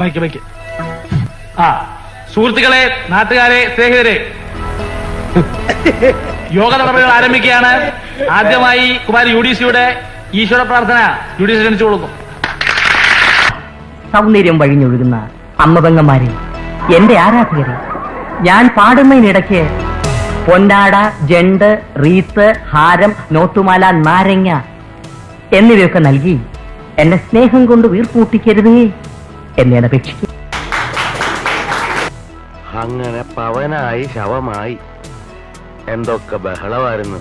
Bike bike ആ സുഹൃത്തുക്കളെ നാട്ടുകാരെ സ്നേഹിതരെ. യോഗ നടപടികൾ ആരംഭിക്കുകയാണ്. ആദ്യമായി കുമാരി യു ഡി സിയുടെ ഈശ്വര പ്രാർത്ഥന യു ഡി സി ക്ഷണിച്ചു കൊടുക്കും. സൗന്ദര്യം വഴിഞ്ഞൊഴുകുന്ന അമ്മപെങ്ങന്മാരെ എന്റെ ആരാധകരെ ഞാൻ പാടുന്നതിനിടയ്ക്ക് പൊന്നാട ജണ്ട് റീത്ത് ഹാരം നോട്ടുമാല നാരങ്ങ എന്നിവയൊക്കെ നൽകി എന്നെ സ്നേഹം കൊണ്ട് വീർപ്പൂട്ടിക്കരുതേ. എന്നെ അപേക്ഷിക്കും അങ്ങനെ പവനായി ശവമായി. എന്തൊക്കെ ബഹളമായിരുന്നു.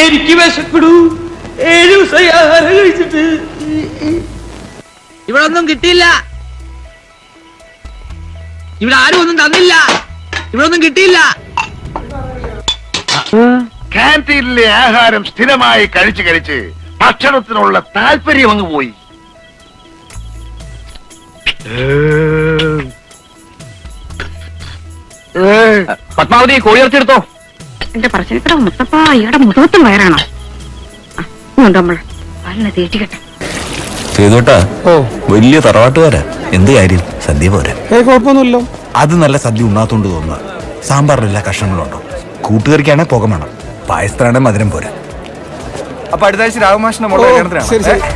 എനിക്ക് വിശപ്പെടൂ ഏഴ് ദിവസമായി ആഹാരം കഴിച്ചിട്ട്. ഇവിടെ ഒന്നും കിട്ടിയില്ല. ഇവിടെ ആരും ഒന്നും തന്നില്ല. ഇവിടെ ഒന്നും കിട്ടിയില്ല. കാന്റീനിലെ ആഹാരം സ്ഥിരമായി കഴിച്ചു കഴിച്ച് ഭക്ഷണത്തിനുള്ള താല്പര്യം അങ്ങ് പോയി. പത്മാവതി കോഴിയിറച്ചെടുത്തോ എന്റെ പറച്ചിലിത്ര മുത്തപ്പ ഇയാടെ മുഖത്തും വയറാണോ? ഇങ്ങോട്ട് നമ്മൾ പാലിനെ തീറ്റിക്കട്ടെ ഓ. വലിയ തറവാട്ടുകാരാ. എന്ത് കാര്യം? സദ്യ പോരാ. കുഴപ്പമൊന്നുമില്ലോ അത് നല്ല സദ്യ ഉണ്ണാത്തോണ്ട് തോന്നുക സാമ്പാറിലെല്ലാ കഷ്ണങ്ങളുണ്ടോ? കൂട്ടുകറിക്കാണെ പുക വേണം പായസത്തിനാണെ മധുരം പോരാ അപ്പൊ അടുത്ത ആഴ്ച രാഘമാഷിന്റെ മോളെ കല്യാണത്തിനാണ് ശരി, ശരി. ഏ?